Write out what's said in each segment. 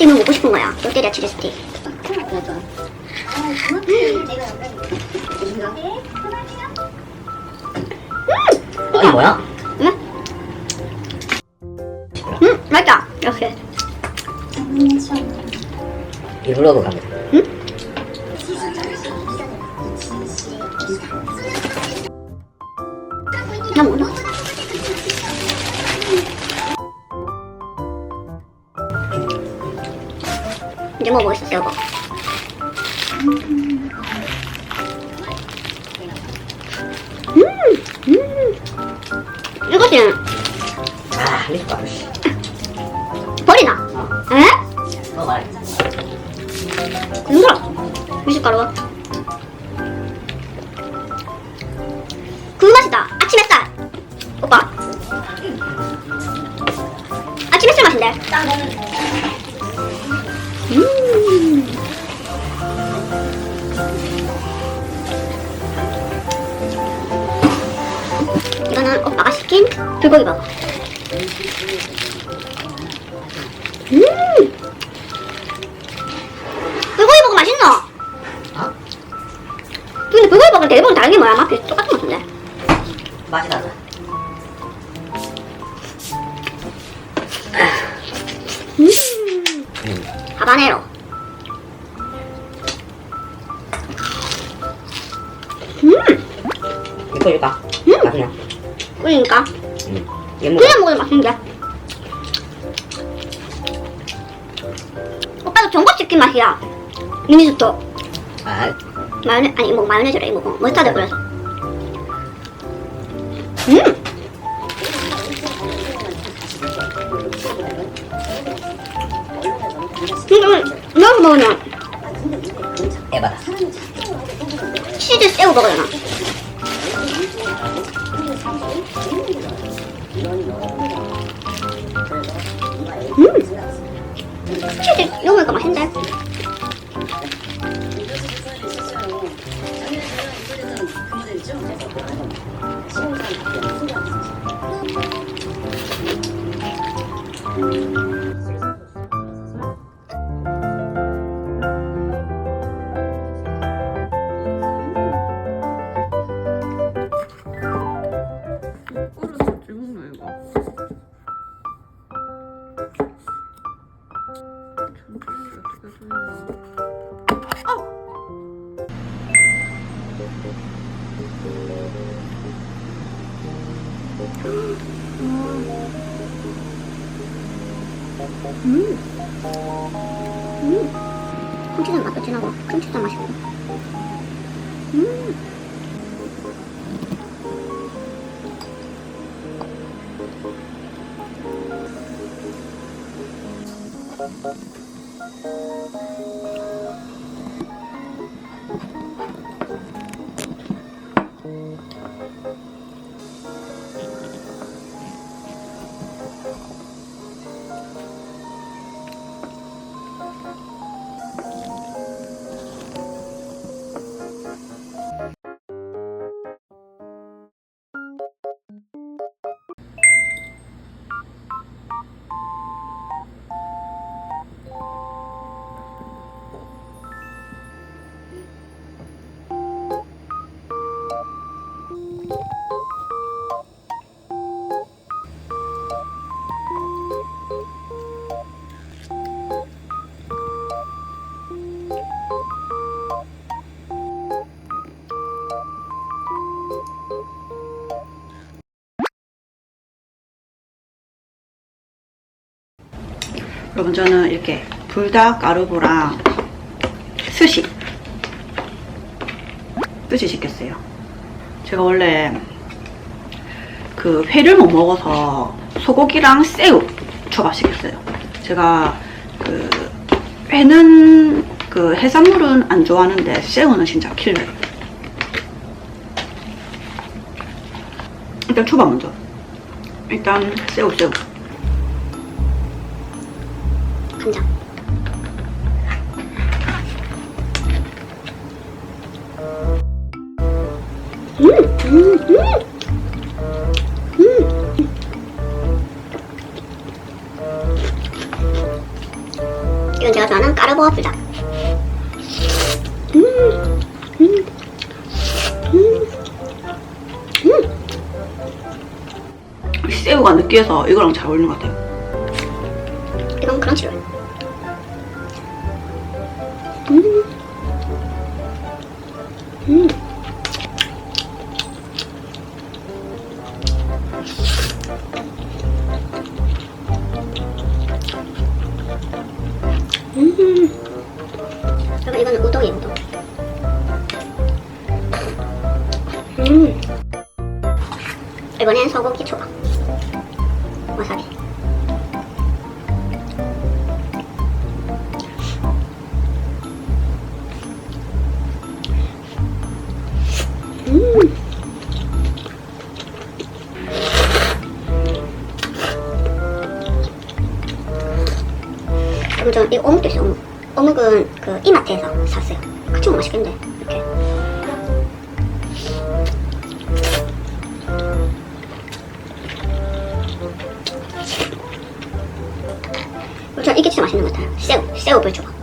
치즈 스틱 먹고 싶은 거야. 롯데리아 치즈 스틱. 아, 이거 뭐야? 응? 음, 맛있다. 이렇게. 이 블로그 갑니 이제 뭐 멋있어, 여보. 음, 음. 이것이 아, 리스가 씨. 버리나? 어, 에? 너 말. 힘들어. 미숫가루. 불고기 버거. 음. 불고기 버거 맛있노? 어? 근데 불고기 버거 대부분 다른 게 뭐야? 맛이 똑같은 것 같은데. 맛이 나다. 음. 음. 하바네로. 음. 이거 줄까? 음. 맛있냐? 그러니까 먹어. 그냥 먹어도 맛있는데. 오빠도 전복치킨 맛이야. 미니스토. 아, 마요네 아니 뭐 마요네즈래 이거 뭐 머스타드 뿌려서. 음. 이거 이거 먹으면 에바다. 치즈 새우 먹으려나? 음. 치즈 이거 먹으니까 맛있는데? 음. 음. 콩치는 맛도 진하고 콩치도 맛있고. 음. 여러분 저는 이렇게 불닭 가루보랑 스시 스시 시켰어요. 제가 원래 그 회를 못 먹어서 소고기랑 새우 초밥 시켰어요. 제가 그 회는 그 해산물은 안 좋아하는데 새우는 진짜 킬러. 일단 초밥 먼저. 일단 새우 새우. 간장. 이건 제가 좋아하는 까르보 불닭. 음, 음, 음, 음. 이 새우가 느끼해서 이거랑 잘 어울리는 것 같아요. 이번엔 소고기 초밥. 이게 진짜 맛있는 것 같아요. 새우, 새우 불초밥.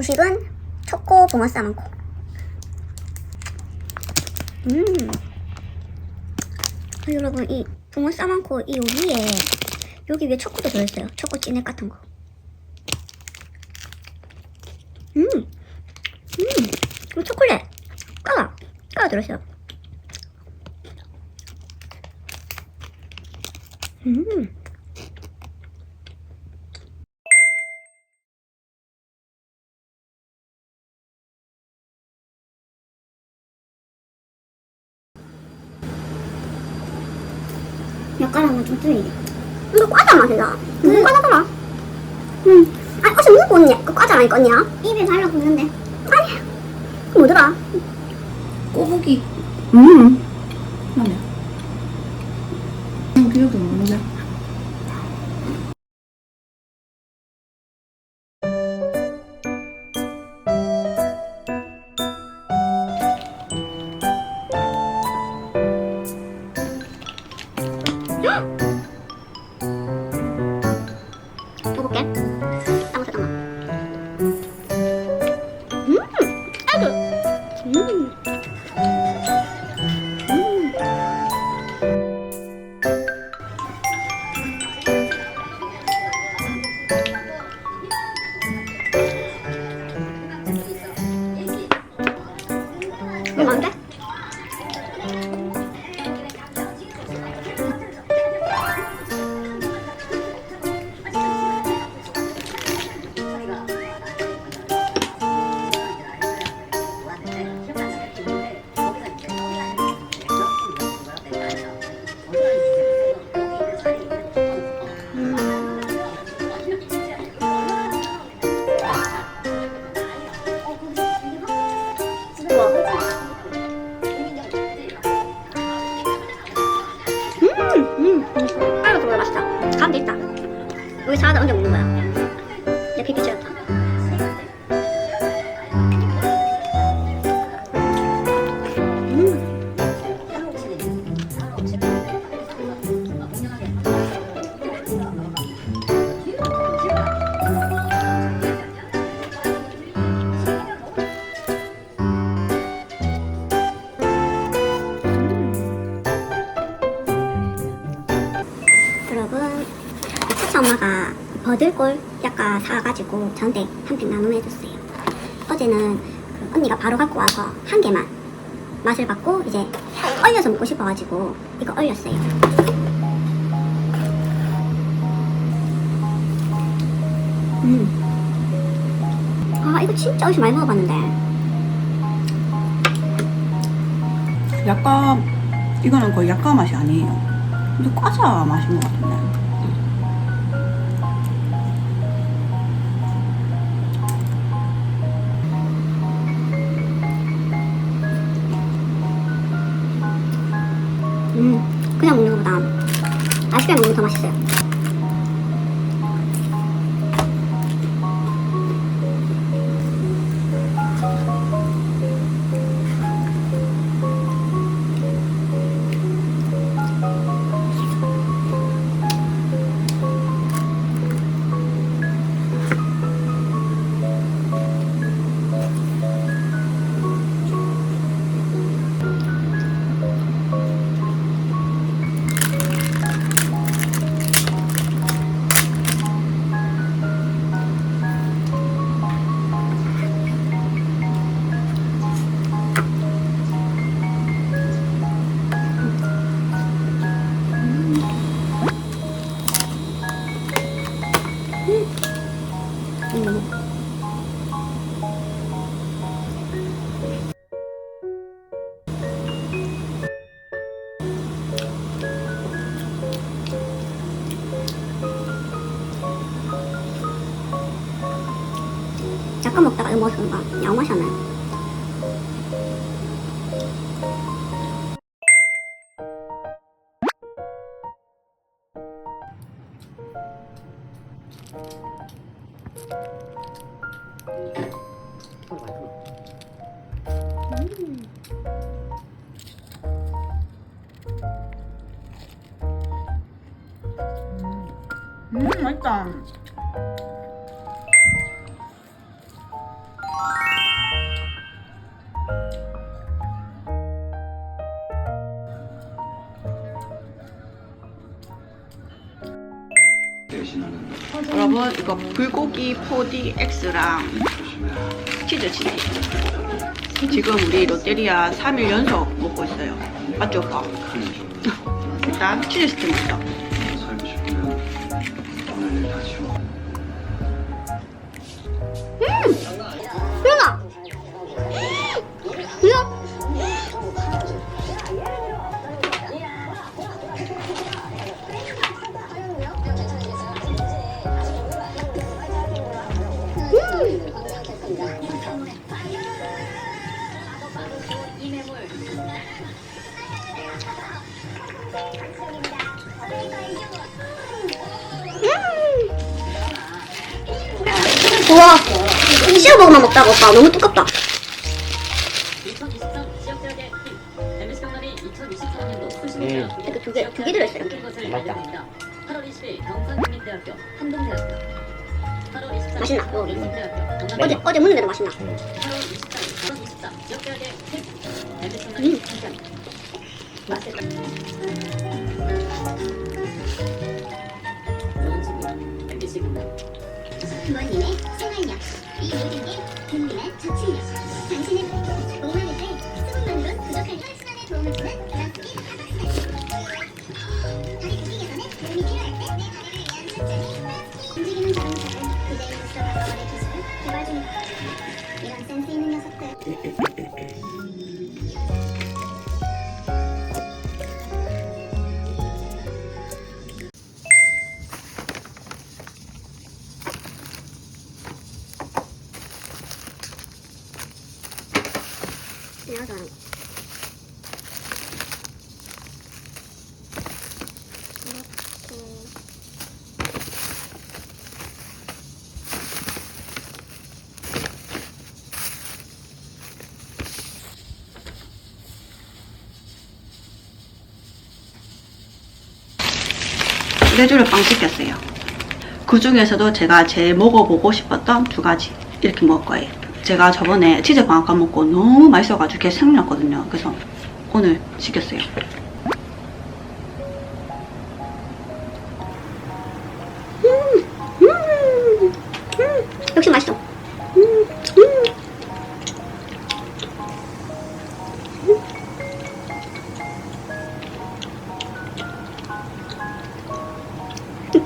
후식은 초코 붕어 싸먹고. 음. 아, 여러분 이 붕어 싸먹고 이 위에 여기 위에 초코도 들어있어요. 초코 찐액 같은 거. 음. 음. 이 초콜릿. 까가. 까가 들어있어요. 음. 젓가락은 좀 틀리네. 이거 과자 맛이다. 무슨 과자더라? 응. 아니, 어제 뭐 아니까 언니야? 입에 발라 굽는데. 아니, 그 뭐더라? 꼬부기. 음. 뭔데? 여기 사다 언제 없는 거야? 내 피피 찢었다. 맛을 봤고 이제 얼려서 먹고 싶어가지고 이거 얼렸어요. 음. 아 이거 진짜 어디서 많이 먹어봤는데. 약간 이거는 거의 약간 맛이 아니에요. 근데 과자 맛인 것 같은데. 그냥 먹는 것보다 음, 맛있다. 이거 불고기 4D X랑 치즈 치즈 지금 우리 롯데리아 3일 연속 먹고 있어요 맞죠 오빠? 일단 치즈 스틱 먼저. 누나! 누나! 우와! 씹어먹으면 먹다가 오빠 너무 두껍다. 2023 지역대학의 팀 MBC 경남이 2023년도 수시문제와 음. 이렇게 두 개, 두개 들어있어요. 것을 맞다. 알려드립니다. 8월 20일 경상국립대학교 한동대학교 8월 24일 맛있나? 어. 경남대학교 어제, 어제 먹는데도 맛있나? 8월 24일 8월 24 지역대학의 팀 MBC 경남이 음. MBC 경남 부모님의 생활력, 이게 국민의 저축력. 당신의 목마 레주를 빵 시켰어요. 그 중에서도 제가 제일 먹어보고 싶었던 두 가지 이렇게 먹을 거예요. 제가 저번에 치즈 광학과 먹고 너무 맛있어가지고 계속 생각났거든요. 그래서 오늘 시켰어요.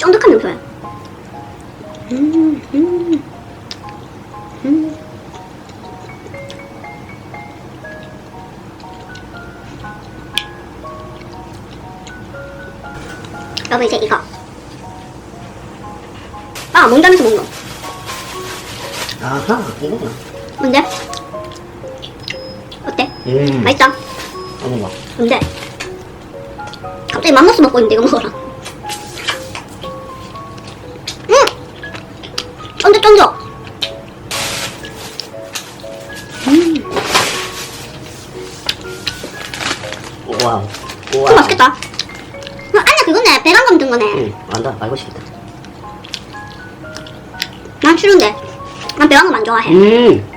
쫀득한 냄새. 음, 음, 음. 여러분 이제 이거. 아, 몽담에서 먹는 거. 아하, 이거구나. 뭔데? 어때? 음, 맛있다. 어머, 봐. 근데 갑자기 맘모스 먹고 있는데 이거 먹어라. 쫀득쫀득. 와우. 좀 우와. 맛있겠다. 어, 아니야 그거네 배란감 든 거네. 응, 완다. 알고 싶다. 난 싫은데. 난 배란감 안 좋아해. 음,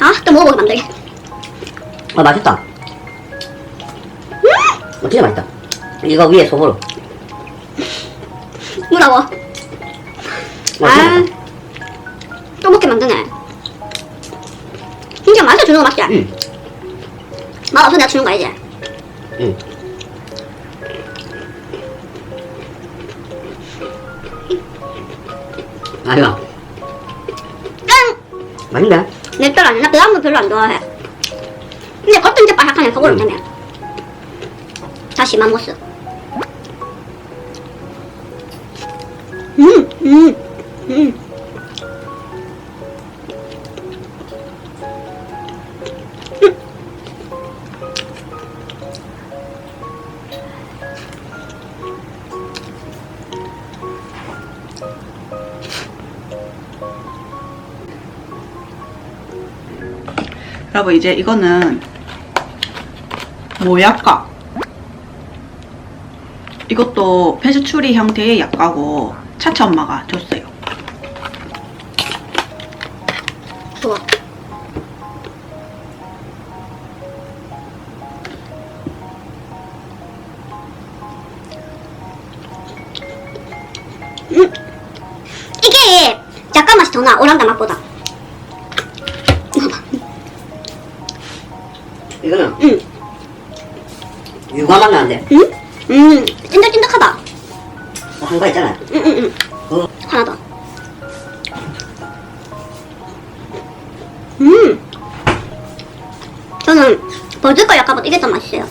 아, 또 먹어보기 만들게. 아, 맛있다. 어, 진짜 맛있다. 이거 위에 소보로. 뭐라고? 아, 먹게 만드네. 진짜 맛을 주는 거 맞지? 응, 맛 없어 내가 주는 거 알지? 응. 아이가 짠! 맛있네. 냅떨 안 해. 나 배란감 별로 안 좋아해. 근데 겉은 진짜 바삭하네. 속으로 음. 되면. 다시. 음, 여러분 이제 이거는 모약과 이것도 페스츄리 형태의 약과고 차차 엄마가 줬어요. 유과 맛 나는데 음, 음, 찐득찐득하다. 한거 있잖아요. 음, 음, 음. 그거 하나 더. 음. 저는 버즈거 약간보다 이게 더 맛있어요.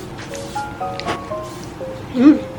음.